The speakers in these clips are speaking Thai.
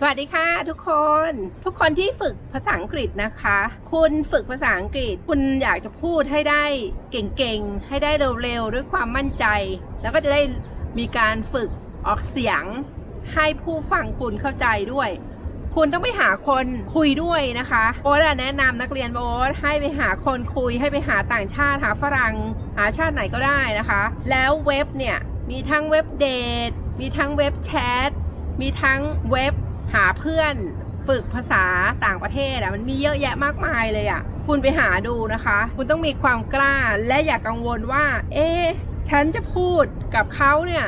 สวัสดีค่ะ ทุกคน ทุกคนที่ฝึกภาษาอังกฤษนะคะ คุณฝึกภาษาอังกฤษ คุณอยากจะพูดให้ได้เก่งๆ ให้ได้เร็วๆ ด้วยความมั่นใจ แล้วก็จะได้มีการฝึกออกเสียง ให้ผู้ฟังคุณเข้าใจด้วย คุณต้องไปหาคนคุยด้วยนะคะโอ๊ตแนะนำนักเรียนโอ๊ตให้ไปหาคนคุย ให้ไปหาต่างชาติหาฝรั่งหาชาติไหนก็ได้นะคะ แล้วเว็บเนี่ยมีทั้งเว็บเดทมีทั้งเว็บแชทมีทั้งเว็บ หาเพื่อนฝึกภาษาต่างประเทศอะมันมีเยอะแยะมากมายเลยอะคุณไปหาดูนะคะ คุณต้องมีความกล้าและอย่ากกังวลว่า เอ๊ฉันจะพูดกับเขาเนี่ย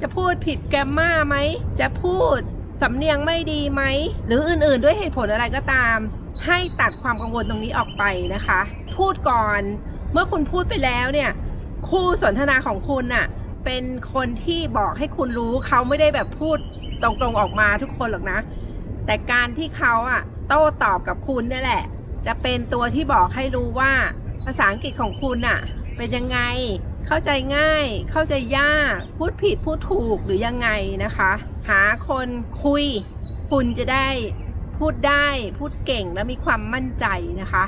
จะพูดผิดแกรมมาไหม จะพูดสำเนียงไม่ดีไหม หรืออื่นๆ ด้วยเหตุผลอะไรก็ตาม ให้ตัดความกังวลตรงนี้ออกไปนะคะ พูดก่อน เมื่อคุณพูดไปแล้วเนี่ย คู่สนทนาของคุณน่ะ เป็นคนที่บอกให้คุณรู้เขาไม่ได้แบบพูดตรงๆออกมาทุกคนหรอกนะ แต่การที่เขาอะโต้ตอบกับคุณนี่แหละ จะเป็นตัวที่บอกให้รู้ว่าภาษาอังกฤษของคุณน่ะเป็นยังไง เข้าใจง่าย เข้าใจยาก พูดผิดพูดถูกหรือยังไงนะคะ หาคนคุย คุณจะได้พูดได้พูดเก่งและมีความมั่นใจนะคะ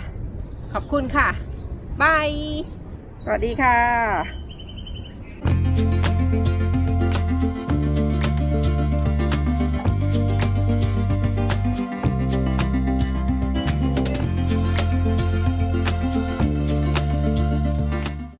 ขอบคุณค่ะบายสวัสดีค่ะ